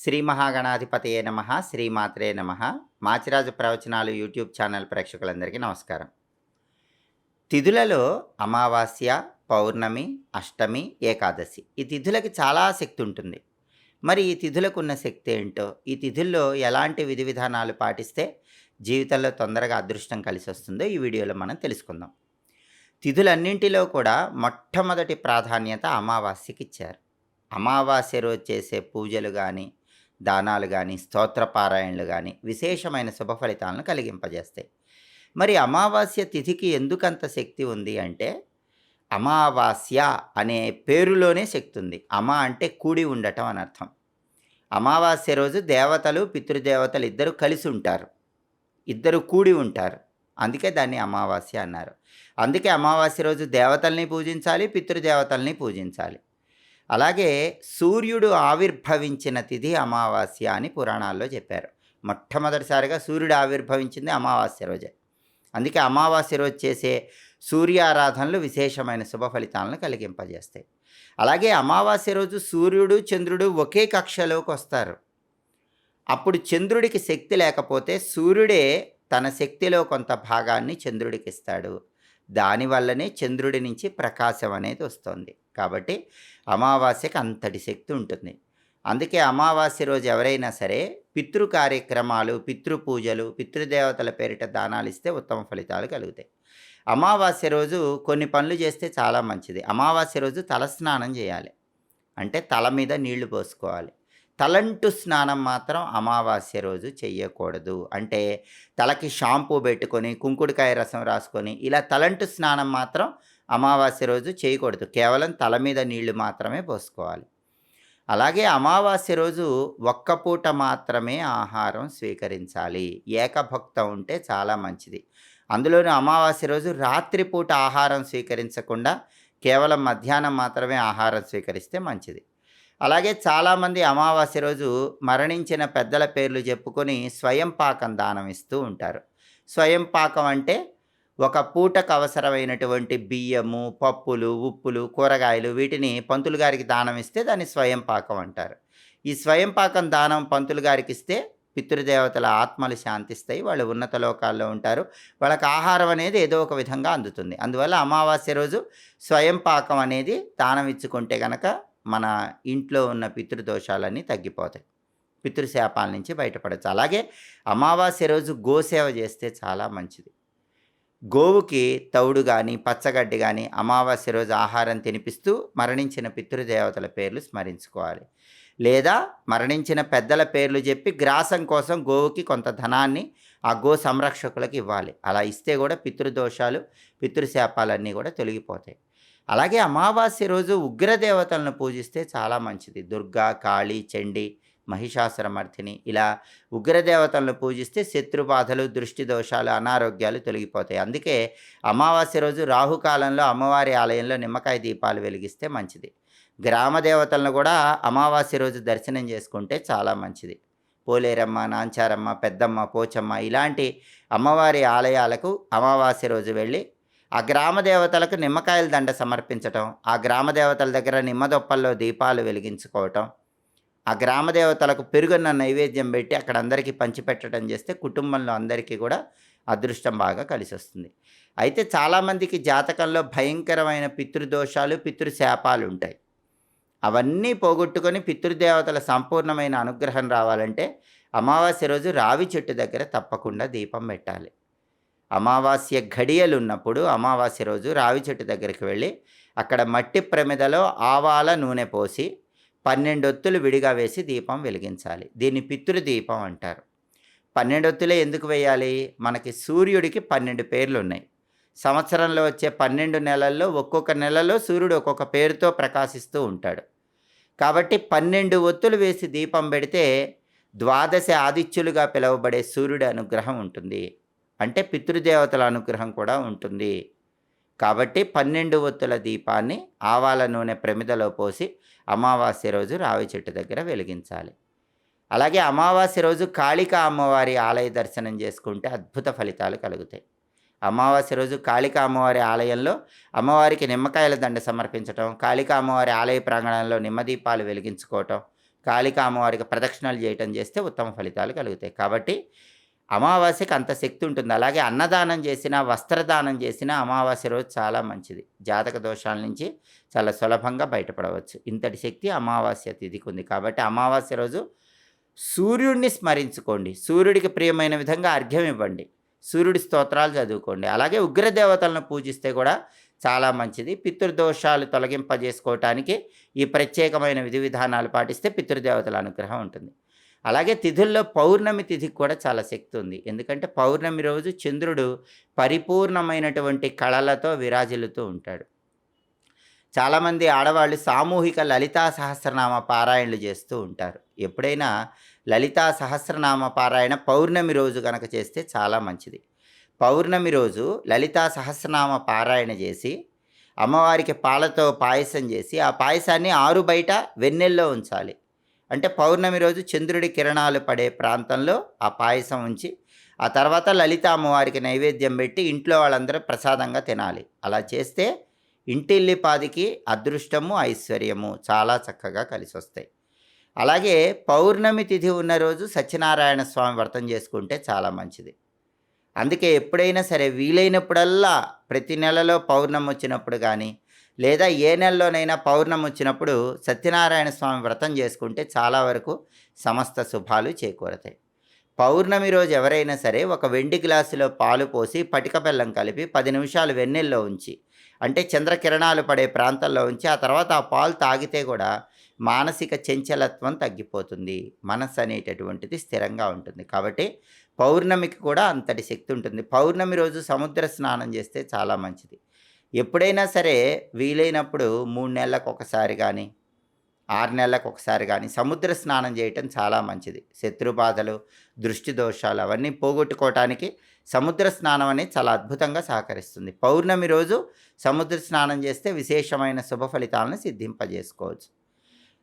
శ్రీ మహాగణాధిపతయే నమ శ్రీమాత్రే నమ. మాచిరాజు ప్రవచనాలు యూట్యూబ్ ఛానల్ ప్రేక్షకులందరికీ నమస్కారం. తిథులలో అమావాస్య పౌర్ణమి అష్టమి ఏకాదశి ఈ తిథులకి చాలా శక్తి ఉంటుంది. మరి ఈ తిథులకు ఉన్న శక్తి ఏంటో ఈ తిథుల్లో ఎలాంటి విధి విధానాలు పాటిస్తే జీవితంలో తొందరగా అదృష్టం కలిసి వస్తుందో ఈ వీడియోలో మనం తెలుసుకుందాం. తిథులన్నింటిలో కూడా మొట్టమొదటి ప్రాధాన్యత అమావాస్యకి ఇచ్చారు అమావాస్య రోజు చేసే పూజలు కానీ దానాలు కానీ స్తోత్రపారాయణలు కానీ విశేషమైన శుభ ఫలితాలను కలిగింపజేస్తాయి. మరి అమావాస్య తిథికి ఎందుకంత శక్తి ఉంది అంటే అమావాస్య అనే పేరులోనే శక్తి ఉంది. అమ అంటే కూడి ఉండటం అని అర్థం. అమావాస్య రోజు దేవతలు పితృదేవతలు ఇద్దరు కలిసి ఉంటారు. ఇద్దరు కూడి ఉంటారు. అందుకే దాన్ని అమావాస్య అన్నారు. అందుకే అమావాస్య రోజు దేవతల్ని పూజించాలి పితృదేవతల్ని పూజించాలి. అలాగే సూర్యుడు ఆవిర్భవించిన తిథి అమావాస్య అని పురాణాల్లో చెప్పారు. మొట్టమొదటిసారిగా సూర్యుడు ఆవిర్భవించింది అమావాస్య రోజే. అందుకే అమావాస్య రోజు చేసే సూర్యారాధనలు విశేషమైన శుభ ఫలితాలను కలిగింపజేస్తాయి. అలాగే అమావాస్య రోజు సూర్యుడు చంద్రుడు ఒకే కక్షలోకి వస్తారు. అప్పుడు చంద్రుడికి శక్తి లేకపోతే సూర్యుడే తన శక్తిలో కొంత భాగాన్ని చంద్రుడికి ఇస్తాడు. దానివల్లనే చంద్రుడి నుంచి ప్రకాశం అనేది వస్తుంది. కాబట్టి అమావాస్యకి అంతటి శక్తి ఉంటుంది. అందుకే అమావాస్య రోజు ఎవరైనా సరే పితృ కార్యక్రమాలు పితృ పూజలు పితృదేవతల పేరిట దానాలు ఇస్తే ఉత్తమ ఫలితాలు కలుగుతాయి. అమావాస్య రోజు కొన్ని పనులు చేస్తే చాలా మంచిది. అమావాస్య రోజు తలస్నానం చేయాలి. అంటే తల మీద నీళ్ళు పోసుకోవాలి. తలంటు స్నానం మాత్రం అమావాస్య రోజు చెయ్యకూడదు. అంటే తలకి షాంపూ పెట్టుకొని కుంకుడుకాయ రసం రాసుకొని ఇలా తలంటు స్నానం మాత్రం అమావాస్య రోజు చేయకూడదు. కేవలం తల మీద నీళ్ళు మాత్రమే పోసుకోవాలి. అలాగే అమావాస్య రోజు ఒక్క పూట మాత్రమే ఆహారం స్వీకరించాలి. ఏకభక్త ఉంటే చాలా మంచిది. అందులోనూ అమావాస్య రోజు రాత్రిపూట ఆహారం స్వీకరించకుండా కేవలం మధ్యాహ్నం మాత్రమే ఆహారం స్వీకరిస్తే మంచిది. అలాగే చాలామంది అమావాస్య రోజు మరణించిన పెద్దల పేర్లు చెప్పుకొని స్వయం పాకం దానం ఇస్తూ ఉంటారు. స్వయం పాకం అంటే ఒక పూటకు అవసరమైనటువంటి బియ్యము పప్పులు ఉప్పులు కూరగాయలు వీటిని పంతులు గారికి దానం ఇస్తే దాన్ని స్వయం పాకం అంటారు. ఈ స్వయం పాకం దానం పంతులు గారికి ఇస్తే పితృదేవతల ఆత్మలు శాంతిస్తాయి వాళ్ళు ఉన్నత లోకాల్లో ఉంటారు. వాళ్ళకి ఆహారం అనేది ఏదో ఒక విధంగా అందుతుంది. అందువల్ల అమావాస్య రోజు స్వయం పాకం అనేది దానం ఇచ్చుకుంటే కనుక మన ఇంట్లో ఉన్న పితృదోషాలన్నీ తగ్గిపోతాయి. పితృశాపాల నుంచి బయటపడచ్చు. అలాగే అమావాస్య రోజు గోసేవ చేస్తే చాలా మంచిది. గోవుకి తౌడు కానీ పచ్చగడ్డి కానీ అమావాస్య రోజు ఆహారం తినిపిస్తూ మరణించిన పితృదేవతల పేర్లు స్మరించుకోవాలి. లేదా మరణించిన పెద్దల పేర్లు చెప్పి గ్రాసం కోసం గోవుకి కొంత ధనాన్ని ఆ గో సంరక్షకులకు ఇవ్వాలి. అలా ఇస్తే కూడా పితృదోషాలు పితృశాపాలన్నీ కూడా తొలగిపోతాయి. అలాగే అమావాస్య రోజు ఉగ్రదేవతలను పూజిస్తే చాలా మంచిది. దుర్గా కాళీ చండి మహిషాసురమర్థిని ఇలా ఉగ్రదేవతలను పూజిస్తే శత్రుబాధలు దృష్టి దోషాలు అనారోగ్యాలు తొలగిపోతాయి. అందుకే అమావాస్య రోజు రాహుకాలంలో అమ్మవారి ఆలయంలో నిమ్మకాయ దీపాలు వెలిగిస్తే మంచిది. గ్రామ దేవతలను కూడా అమావాస్య రోజు దర్శనం చేసుకుంటే చాలా మంచిది. పోలేరమ్మ నాంచారమ్మ పెద్దమ్మ పోచమ్మ ఇలాంటి అమ్మవారి ఆలయాలకు అమావాస్య రోజు వెళ్ళి ఆ గ్రామ దేవతలకు నిమ్మకాయల దండ సమర్పించటం ఆ గ్రామ దేవతల దగ్గర నిమ్మదొప్పల్లో దీపాలు వెలిగించుకోవటం ఆ గ్రామ దేవతలకు పెరుగున్న నైవేద్యం పెట్టి అక్కడ అందరికీ పంచిపెట్టడం చేస్తే కుటుంబంలో అందరికీ కూడా అదృష్టం బాగా కలిసి వస్తుంది అయితే చాలామందికి జాతకంలో భయంకరమైన పితృదోషాలు పితృశాపాలు ఉంటాయి. అవన్నీ పోగొట్టుకొని పితృదేవతల సంపూర్ణమైన అనుగ్రహం రావాలంటే అమావాస్య రోజు రావి చెట్టు దగ్గర తప్పకుండా దీపం పెట్టాలి. అమావాస్య ఘడియలు ఉన్నప్పుడు అమావాస్య రోజు రావి చెట్టు దగ్గరికి వెళ్ళి అక్కడ మట్టి ప్రమిదలో ఆవాల నూనె పోసి పన్నెండొత్తులు విడిగా వేసి దీపం వెలిగించాలి. దీన్ని పితృదీపం అంటారు. పన్నెండొత్తులే ఎందుకు వేయాలి? మనకి సూర్యుడికి పన్నెండు పేర్లు ఉన్నాయి సంవత్సరంలో వచ్చే పన్నెండు నెలల్లో ఒక్కొక్క నెలలో సూర్యుడు ఒక్కొక్క పేరుతో ప్రకాశిస్తూ ఉంటాడు. కాబట్టి పన్నెండు ఒత్తులు వేసి దీపం పెడితే ద్వాదశ ఆదిత్యులుగా పిలువబడే సూర్యుడి అనుగ్రహం ఉంటుంది. అంటే పితృదేవతల అనుగ్రహం కూడా ఉంటుంది. కాబట్టి పన్నెండు ఒత్తుల దీపాన్ని ఆవాల నూనె ప్రమిదలో పోసి అమావాస్య రోజు రావి చెట్టు దగ్గర వెలిగించాలి. అలాగే అమావాస్య రోజు కాళికా అమ్మవారి ఆలయ దర్శనం చేసుకుంటే అద్భుత ఫలితాలు కలుగుతాయి. అమావాస్య రోజు కాళికా అమ్మవారి ఆలయంలో అమ్మవారికి నిమ్మకాయల దండ సమర్పించటం కాళికా అమ్మవారి ఆలయ ప్రాంగణంలో నిమ్మదీపాలు వెలిగించుకోవటం కాళికా అమ్మవారికి ప్రదక్షిణలు చేయటం చేస్తే ఉత్తమ ఫలితాలు కలుగుతాయి. కాబట్టి అమావాస్యకి అంత శక్తి ఉంటుంది. అలాగే అన్నదానం చేసిన వస్త్రదానం చేసిన అమావాస్య రోజు చాలా మంచిది. జాతక దోషాల నుంచి చాలా సులభంగా బయటపడవచ్చు. ఇంతటి శక్తి అమావాస్య తిథికి ఉంది. కాబట్టి అమావాస్య రోజు సూర్యుడిని స్మరించుకోండి. సూర్యుడికి ప్రియమైన విధంగా అర్ఘ్యం ఇవ్వండి. సూర్యుడి స్తోత్రాలు చదువుకోండి. అలాగే ఉగ్రదేవతలను పూజిస్తే కూడా చాలా మంచిది. పితృదోషాలు తొలగింపజేసుకోవటానికి ఈ ప్రత్యేకమైన విధి విధానాలు పాటిస్తే పితృదేవతల అనుగ్రహం ఉంటుంది. అలాగే తిథుల్లో పౌర్ణమి తిథికి కూడా చాలా శక్తి ఉంది. ఎందుకంటే పౌర్ణమి రోజు చంద్రుడు పరిపూర్ణమైనటువంటి కళలతో విరాజిల్లుతూ ఉంటాడు. చాలామంది ఆడవాళ్ళు సామూహిక లలితా సహస్రనామ పారాయణలు చేస్తూ ఉంటారు. ఎప్పుడైనా లలితా సహస్రనామ పారాయణ పౌర్ణమి రోజు కనుక చేస్తే చాలా మంచిది. పౌర్ణమి రోజు లలితా సహస్రనామ పారాయణ చేసి అమ్మవారికి పాలతో పాయసం చేసి ఆ పాయసాన్ని ఆరు బయట వెన్నెల్లో ఉంచాలి. అంటే పౌర్ణమి రోజు చంద్రుడి కిరణాలు పడే ప్రాంతంలో ఆ పాయసం ఉంచి ఆ తర్వాత లలిత అమ్మవారికి నైవేద్యం పెట్టి ఇంట్లో వాళ్ళందరూ ప్రసాదంగా తినాలి. అలా చేస్తే ఇంటిల్లిపాదికి అదృష్టము ఐశ్వర్యము చాలా చక్కగా కలిసి వస్తాయి అలాగే పౌర్ణమి తిథి ఉన్న రోజు సత్యనారాయణ స్వామి వ్రతం చేసుకుంటే చాలా మంచిది. అందుకే ఎప్పుడైనా సరే వీలైనప్పుడల్లా ప్రతి నెలలో పౌర్ణమి వచ్చినప్పుడు కానీ లేదా ఏ నెలలోనైనా పౌర్ణమి వచ్చినప్పుడు సత్యనారాయణ స్వామి వ్రతం చేసుకుంటే చాలా వరకు సమస్త శుభాలు చేకూరతాయి. పౌర్ణమి రోజు ఎవరైనా సరే ఒక వెండి గ్లాసులో పాలు పోసి పటిక బెల్లం కలిపి పది నిమిషాలు వెన్నెల్లో ఉంచి అంటే చంద్రకిరణాలు పడే ప్రాంతంలో ఉంచి ఆ తర్వాత ఆ పాలు తాగితే కూడా మానసిక చంచలత్వం తగ్గిపోతుంది. మనస్సు అనేటటువంటిది స్థిరంగా ఉంటుంది. కాబట్టి పౌర్ణమికి కూడా అంతటి శక్తి ఉంటుంది. పౌర్ణమి రోజు సముద్ర స్నానం చేస్తే చాలా మంచిది. ఎప్పుడైనా సరే వీలైనప్పుడు మూడు నెలలకు ఒకసారి కానీ ఆరు నెలలకు ఒకసారి కానీ సముద్ర స్నానం చేయటం చాలా మంచిది. శత్రుబాధలు దృష్టి దోషాలు అవన్నీ పోగొట్టుకోవటానికి సముద్ర స్నానం అనేది చాలా అద్భుతంగా సహకరిస్తుంది. పౌర్ణమి రోజు సముద్ర స్నానం చేస్తే విశేషమైన శుభ ఫలితాలను సిద్ధింపజేసుకోవచ్చు.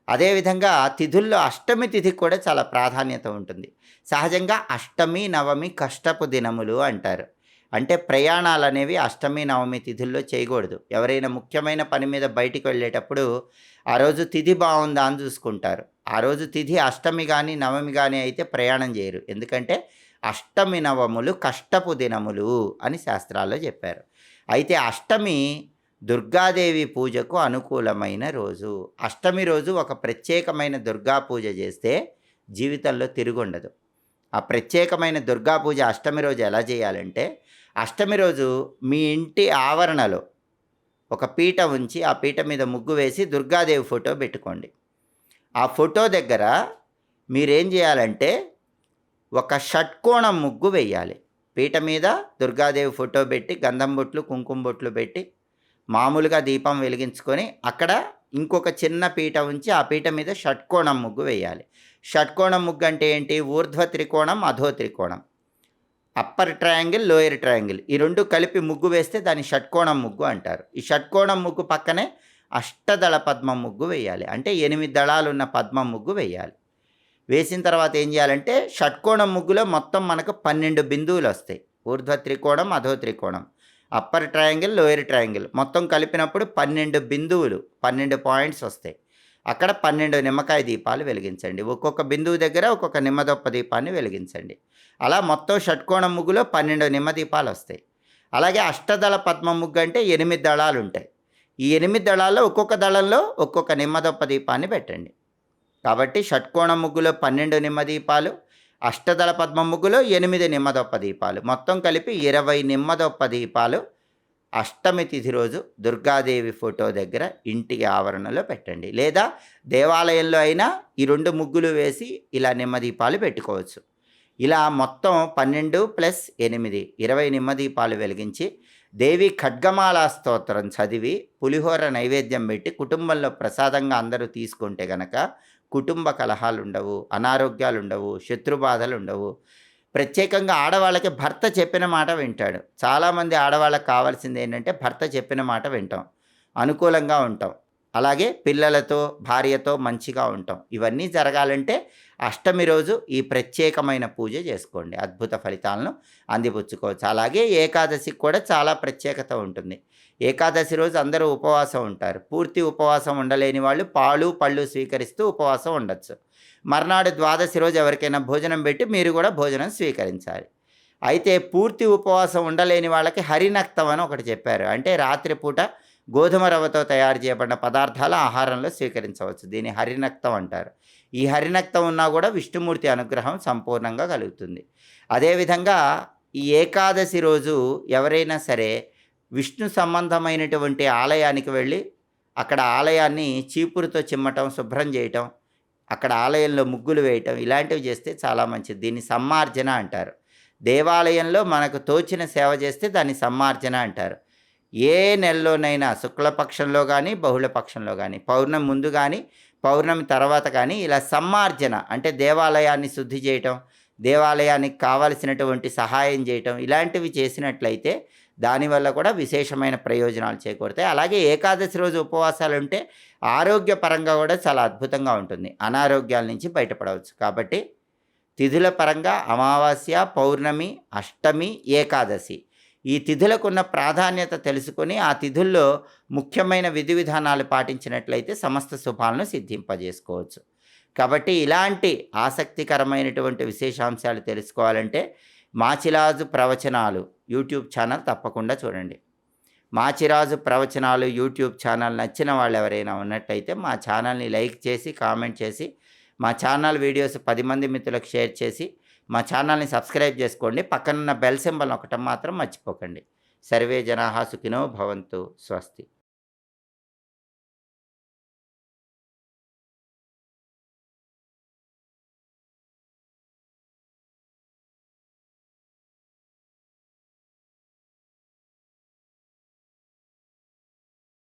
అదేవిధంగా తిథుల్లో అష్టమి తిథికి కూడా చాలా ప్రాధాన్యత ఉంటుంది. సహజంగా అష్టమి నవమి కష్టపు దినములు అంటారు. అంటే ప్రయాణాలు అనేవి అష్టమి నవమి తిథుల్లో చేయకూడదు. ఎవరైనా ముఖ్యమైన పని మీద బయటికి వెళ్ళేటప్పుడు ఆ రోజు తిథి బాగుందా అని చూసుకుంటారు. ఆ రోజు తిథి అష్టమి కానీ నవమి కానీ అయితే ప్రయాణం చేయరు. ఎందుకంటే అష్టమి నవములు కష్టపు దినములు అని శాస్త్రాల్లో చెప్పారు. అయితే అష్టమి దుర్గాదేవి పూజకు అనుకూలమైన రోజు. అష్టమి రోజు ఒక ప్రత్యేకమైన దుర్గా పూజ చేస్తే జీవితంలో తిరుగుండదు. ఆ ప్రత్యేకమైన దుర్గా పూజ అష్టమి రోజు ఎలా చేయాలంటే అష్టమి రోజు మీ ఇంటి ఆవరణలో ఒక పీట ఉంచి ఆ పీట మీద ముగ్గు వేసి దుర్గాదేవి ఫోటో పెట్టుకోండి. ఆ ఫోటో దగ్గర మీరేం చేయాలంటే ఒక షట్కోణం ముగ్గు వేయాలి. పీట మీద దుర్గాదేవి ఫోటో పెట్టి గంధం బొట్లు కుంకుమ బొట్లు పెట్టి మామూలుగా దీపం వెలిగించుకొని అక్కడ ఇంకొక చిన్న పీట ఉంచి ఆ పీట మీద షట్కోణం ముగ్గు వేయాలి. షట్కోణం ముగ్గు అంటే ఏంటి? ఊర్ధ్వ త్రికోణం అధో త్రికోణం. అప్పర్ ట్రయాంగిల్ లోయర్ ట్రయాంగిల్ ఈ రెండు కలిపి ముగ్గు వేస్తే దాన్ని షట్కోణం ముగ్గు అంటారు. ఈ షట్కోణం ముగ్గు పక్కనే అష్టదళ పద్మ ముగ్గు వేయాలి. అంటే ఎనిమిది దళాలు ఉన్న పద్మం ముగ్గు వేయాలి. వేసిన తర్వాత ఏం చేయాలంటే షట్కోణం ముగ్గులో మొత్తం మనకు పన్నెండు బిందువులు వస్తాయి. ఊర్ధ్వ త్రికోణం అధో త్రికోణం. Upper triangle lower triangle. మొత్తం కలిపినప్పుడు పన్నెండు బిందువులు పన్నెండు పాయింట్స్ వస్తాయి. అక్కడ పన్నెండు నిమ్మకాయ దీపాలు వెలిగించండి. ఒక్కొక్క బిందువు దగ్గర ఒక్కొక్క నిమ్మదొప్ప దీపాన్ని వెలిగించండి. అలా మొత్తం షట్కోణం ముగ్గులో పన్నెండు నిమ్మ దీపాలు వస్తాయి. అలాగే అష్టదళ పద్మ ముగ్గు అంటే ఎనిమిది దళాలు ఉంటాయి. ఈ ఎనిమిది దళాల్లో ఒక్కొక్క దళంలో ఒక్కొక్క నిమ్మదొప్ప దీపాన్ని పెట్టండి. కాబట్టి షట్కోణం ముగ్గులో పన్నెండు నిమ్మ దీపాలు అష్టదళ పద్మ ముగ్గులో ఎనిమిది నిమ్మదొప్ప దీపాలు. మొత్తం కలిపి ఇరవై నిమ్మదొప్ప దీపాలు అష్టమి తిథి రోజు దుర్గాదేవి ఫోటో దగ్గర ఇంటి ఆవరణలో పెట్టండి. లేదా దేవాలయంలో అయినా ఈ రెండు ముగ్గులు వేసి ఇలా నిమ్మదీపాలు పెట్టుకోవచ్చు. ఇలా మొత్తం పన్నెండు ప్లస్ ఎనిమిది ఇరవై నిమ్మదీపాలు వెలిగించి దేవి ఖడ్గమాల స్తోత్రం చదివి పులిహోర నైవేద్యం పెట్టి కుటుంబంలో ప్రసాదంగా అందరూ తీసుకుంటే గనక కుటుంబ కలహాలు ఉండవు అనారోగ్యాలు ఉండవు శత్రుబాధలు ఉండవు ప్రత్యేకంగా ఆడవాళ్ళకి భర్త చెప్పిన మాట వింటాడు. చాలామంది ఆడవాళ్ళకి కావాల్సింది ఏంటంటే భర్త చెప్పిన మాట వింటాం. అనుకూలంగా ఉంటాం. అలాగే పిల్లలతో భార్యతో మంచిగా ఉంటాం. ఇవన్నీ జరగాలంటే అష్టమి రోజు ఈ ప్రత్యేకమైన పూజ చేసుకోండి. అద్భుత ఫలితాలను అందిపుచ్చుకోవచ్చు. అలాగే ఏకాదశికి కూడా చాలా ప్రత్యేకత ఉంటుంది. ఏకాదశి రోజు అందరూ ఉపవాసం ఉంటారు. పూర్తి ఉపవాసం ఉండలేని వాళ్ళు పాలు పళ్ళు స్వీకరిస్తూ ఉపవాసం ఉండొచ్చు. మర్నాడు ద్వాదశి రోజు ఎవరికైనా భోజనం పెట్టి మీరు కూడా భోజనం స్వీకరించాలి. అయితే పూర్తి ఉపవాసం ఉండలేని వాళ్ళకి హరినక్తం అని ఒకటి చెప్పారు. అంటే రాత్రిపూట గోధుమ రవ్వతో తయారు చేయబడిన పదార్థాలు ఆహారంలో స్వీకరించవచ్చు. దీన్ని హరినక్తం అంటారు. ఈ హరినక్తం ఉన్నా కూడా విష్ణుమూర్తి అనుగ్రహం సంపూర్ణంగా కలుగుతుంది. అదేవిధంగా ఈ ఏకాదశి రోజు ఎవరైనా సరే విష్ణు సంబంధమైనటువంటి ఆలయానికి వెళ్ళి అక్కడ ఆలయాన్ని చీపురుతో చిమ్మటం శుభ్రం చేయటం అక్కడ ఆలయంలో ముగ్గులు వేయటం ఇలాంటివి చేస్తే చాలా మంచిది. దీన్ని సమ్మార్జన అంటారు. దేవాలయంలో మనకు తోచిన సేవ చేస్తే దాన్ని సమ్మార్జన అంటారు. ఏ నెలలోనైనా శుక్లపక్షంలో కానీ బహుళపక్షంలో కానీ పౌర్ణమి ముందు కానీ పౌర్ణమి తర్వాత కానీ ఇలా సమ్మార్జన అంటే దేవాలయాన్ని శుద్ధి చేయటం దేవాలయానికి కావలసినటువంటి సహాయం చేయటం ఇలాంటివి చేసినట్లయితే దానివల్ల కూడా విశేషమైన ప్రయోజనాలు చేకూరుతాయి. అలాగే ఏకాదశి రోజు ఉపవాసాలు ఉంటే ఆరోగ్యపరంగా కూడా చాలా అద్భుతంగా ఉంటుంది. అనారోగ్యాల నుంచి బయటపడవచ్చు. కాబట్టి తిథుల పరంగా అమావాస్య పౌర్ణమి అష్టమి ఏకాదశి ఈ తిథులకున్న ప్రాధాన్యత తెలుసుకొని ఆ తిథుల్లో ముఖ్యమైన విధి విధానాలు పాటించినట్లయితే సమస్త శుభాలను సిద్ధింపజేసుకోవచ్చు. కాబట్టి ఇలాంటి ఆసక్తికరమైనటువంటి విశేషాంశాలు తెలుసుకోవాలంటే మాచిరాజు ప్రవచనాలు యూట్యూబ్ ఛానల్ తప్పకుండా చూడండి. మాచిరాజు ప్రవచనాలు యూట్యూబ్ ఛానల్ నచ్చిన వాళ్ళు ఎవరైనా ఉన్నట్టయితే మా ఛానల్ని లైక్ చేసి కామెంట్ చేసి మా ఛానల్ వీడియోస్ పది మంది మిత్రులకు షేర్ చేసి మా ఛానల్ని సబ్స్క్రైబ్ చేసుకోండి. పక్కనున్న బెల్ సింబల్ ఒకటం మాత్రం మర్చిపోకండి. సర్వే జనాహా సుఖినో భవంతు స్వస్తి.